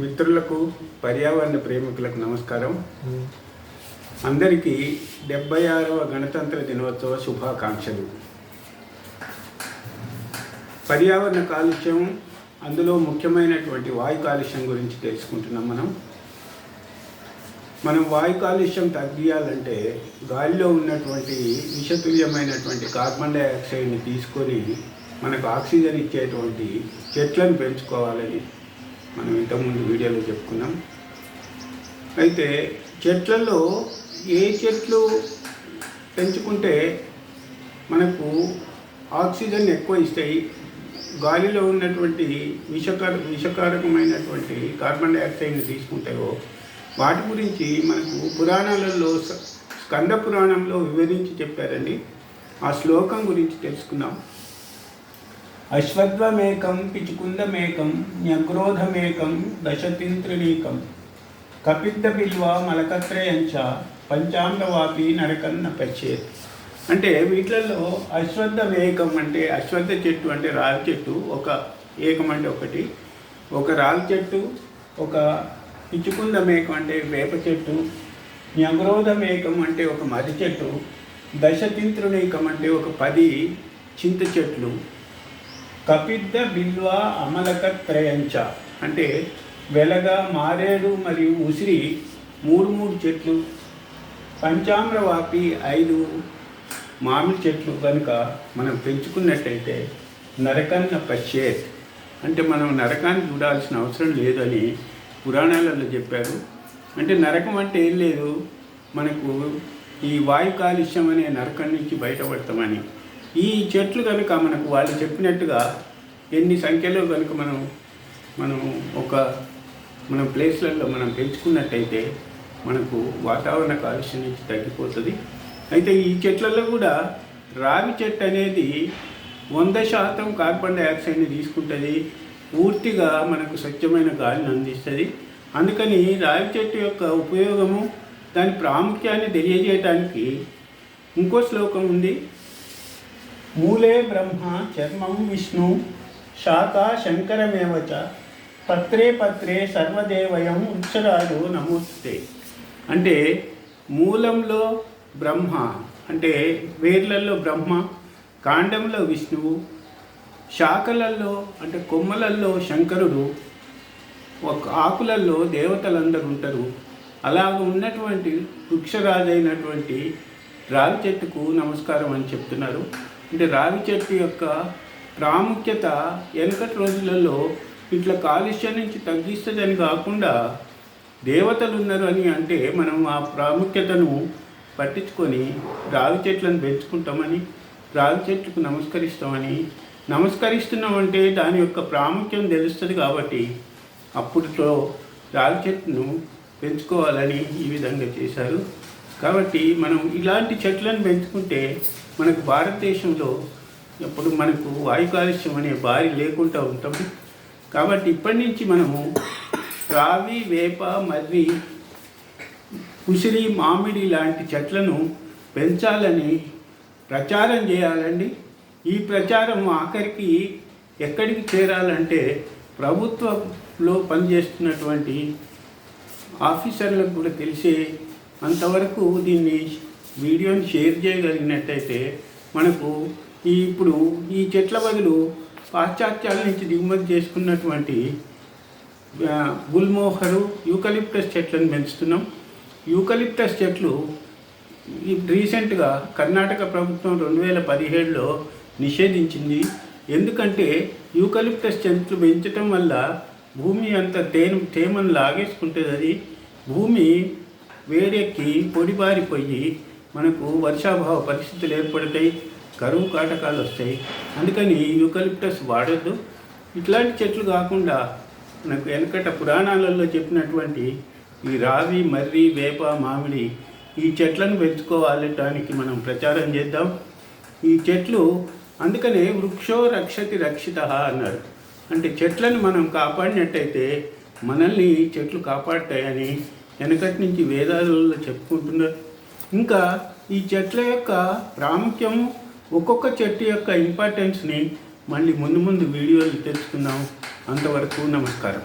మిత్రులకు పర్యావరణ ప్రేమికులకు నమస్కారం. అందరికీ డెబ్బై ఆరవ గణతంత్ర దినోత్సవ శుభాకాంక్షలు. పర్యావరణ కాలుష్యం అందులో ముఖ్యమైనటువంటి వాయు కాలుష్యం గురించి తెలుసుకుంటున్నాం మనం. మనం వాయు కాలుష్యం తగ్గియాలంటే గాలిలో ఉన్నటువంటి విషతుల్యమైనటువంటి కార్బన్ డైఆక్సైడ్ని తీసుకొని మనకు ఆక్సిజన్ ఇచ్చేటువంటి చెట్లను పెంచుకోవాలని మనం ఇంతకుముందు వీడియోలో చెప్పుకున్నాం. అయితే చెట్లలో ఏ చెట్లు పెంచుకుంటే మనకు ఆక్సిజన్ ఎక్కువ ఇస్తాయి గాలిలో ఉన్నటువంటి విషకార విషకారకమైనటువంటి కార్బన్ డైఆక్సైడ్ని తీసుకుంటాయో వాటి గురించి మనకు పురాణాలలో స్కంద పురాణంలో వివరించి చెప్పారండి. ఆ శ్లోకం గురించి తెలుసుకున్నాం అశ్వత్వమేకం పిచుకుందమేకం న్యగ్రోధమేకం దశతింత్రిణీకం కపిద్ద బిల్వ మలకత్రయంచ పంచాంగవాపి నరకన్న పచ్చేత్ అంటే వీటిలలో అశ్వత్థ ఏకం అంటే అశ్వత్థ చెట్టు అంటే రావి చెట్టు ఒక ఏకం అంటే ఒకటి ఒక రావి చెట్టు ఒక పిచ్చుకుంద మేకం అంటే వేప చెట్టు న్యగ్రోధ మేకం అంటే ఒక మర్రి చెట్టు దశతింత్రునీకం అంటే ఒక పది చింత చెట్లు కపిద్ద బిల్వ అమలకత్రయంచ. అంటే వెలగ మారేడు మరియు ఉసిరి మూడు మూడు చెట్లు. పంచామ్రవాపి ఐదు మామిడి చెట్లు కనుక మనం పెంచుకున్నట్టయితే నరకన్న పశ్చేత్. అంటే మనం నరకాన్ని చూడాల్సిన అవసరం లేదని పురాణాలలో చెప్పారు. అంటే నరకం అంటే ఏం లేదు? మనకు ఈ వాయు కాలుష్యం అనే నరకం నుంచి బయటపడతామని. ఈ చెట్లు కనుక మనకు వాళ్ళు చెప్పినట్టుగా ఎన్ని సంఖ్యలో కనుక మనం మనం ఒక మన ప్లేస్లలో మనం పెంచుకున్నట్టయితే మనకు వాతావరణ కాలుష్యం నుంచి తగ్గిపోతుంది. అయితే ఈ చెట్లలో కూడా రావి చెట్టు అనేది వంద శాతం కార్బన్ డైఆక్సైడ్ని తీసుకుంటుంది. పూర్తిగా మనకు స్వచ్ఛమైన గాలిని అందిస్తుంది. అందుకని రావి చెట్టు యొక్క ఉపయోగము దాని ప్రాముఖ్యాన్ని తెలియజేయడానికి ఇంకో శ్లోకం ఉంది. మూలే బ్రహ్మ చర్మం విష్ణు శాఖ శంకరమేవ పత్రే పత్రే సర్వదేవయం వృక్షరాజు నమోస్తే. అంటే మూలంలో బ్రహ్మ అంటే వేర్లలో బ్రహ్మ కాండంలో విష్ణువు శాఖలల్లో అంటే కొమ్మలల్లో శంకరుడు ఒక ఆకులల్లో దేవతలందరూ ఉంటారు అలాగ ఉన్నటువంటి వృక్షరాజైనటువంటి రావి చెట్టుకు నమస్కారం అని చెప్తున్నారు. అంటే రావి చెట్టు యొక్క ప్రాముఖ్యత వెనకటి రోజులలో ఇట్లా కాలుష్యం నుంచి తగ్గిస్తుందని కాకుండా దేవతలు ఉన్నారు అని అంటే మనం ఆ ప్రాముఖ్యతను పట్టించుకొని రావి చెట్లను పెంచుకుంటామని రావి చెట్లకు నమస్కరిస్తామని నమస్కరిస్తున్నామంటే దాని యొక్క ప్రాముఖ్యం తెలుస్తుంది కాబట్టి అప్పట్లో రావి చెట్టును పెంచుకోవాలని ఈ విధంగా చేశారు. కాబట్టి మనం ఇలాంటి చెట్లను పెంచుకుంటే మనకు భారతదేశంలో ఎప్పుడు మనకు వాయు కాలుష్యం అనే భారీ లేకుండా ఉంటాం. కాబట్టి ఇప్పటి నుంచి మనము రావి వేప మర్రి ఉసిరి మామిడి లాంటి చెట్లను పెంచాలని ప్రచారం చేయాలండి. ఈ ప్రచారం ఆఖరికి ఎక్కడికి చేరాలంటే ప్రభుత్వంలో పనిచేస్తున్నటువంటి ఆఫీసర్లకు కూడా తెలిసే అంతవరకు దీన్ని వీడియోని షేర్ చేయగలిగినట్టయితే మనకు ఈ ఇప్పుడు ఈ చెట్ల బదులు పాశ్చాత్యాల నుంచి దిగుమతి చేసుకున్నటువంటి గుల్మోహరు యూకలిప్టస్ చెట్లను పెంచుతున్నాం. యూకలిప్టస్ చెట్లు రీసెంట్గా కర్ణాటక ప్రభుత్వం రెండు వేల పదిహేడులో నిషేధించింది. ఎందుకంటే యూకలిప్టస్ చెట్లు పెంచటం వల్ల భూమి అంత తేమ తేమను లాగేసుకుంటుంది. అది భూమి వేడెక్కి పొడిబారిపోయి మనకు వర్షాభావ పరిస్థితులు ఏర్పడతాయి కరువు కాటకాలు వస్తాయి. అందుకని యూకలిప్టస్ వాడొద్దు. ఇట్లాంటి చెట్లు కాకుండా మనకు వెనకట పురాణాలలో చెప్పినటువంటి ఈ రావి మర్రి వేప మామిడి ఈ చెట్లను పెంచుకోవాలటానికి మనం ప్రచారం చేద్దాం. ఈ చెట్లు అందుకనే వృక్షో రక్షతి రక్షిత అన్నారు అంటే చెట్లను మనం కాపాడినట్టయితే మనల్ని చెట్లు కాపాడతాయని వెనకటి నుంచి వేదాలలో చెప్పుకుంటున్నారు. ఇంకా ఈ చెట్ల యొక్క ప్రాముఖ్యము ఒక్కొక్క చెట్టు యొక్క ఇంపార్టెన్స్ని మళ్ళీ ముందు ముందు వీడియోలు తెలుసుకుందాం. అంతవరకు నమస్కారం.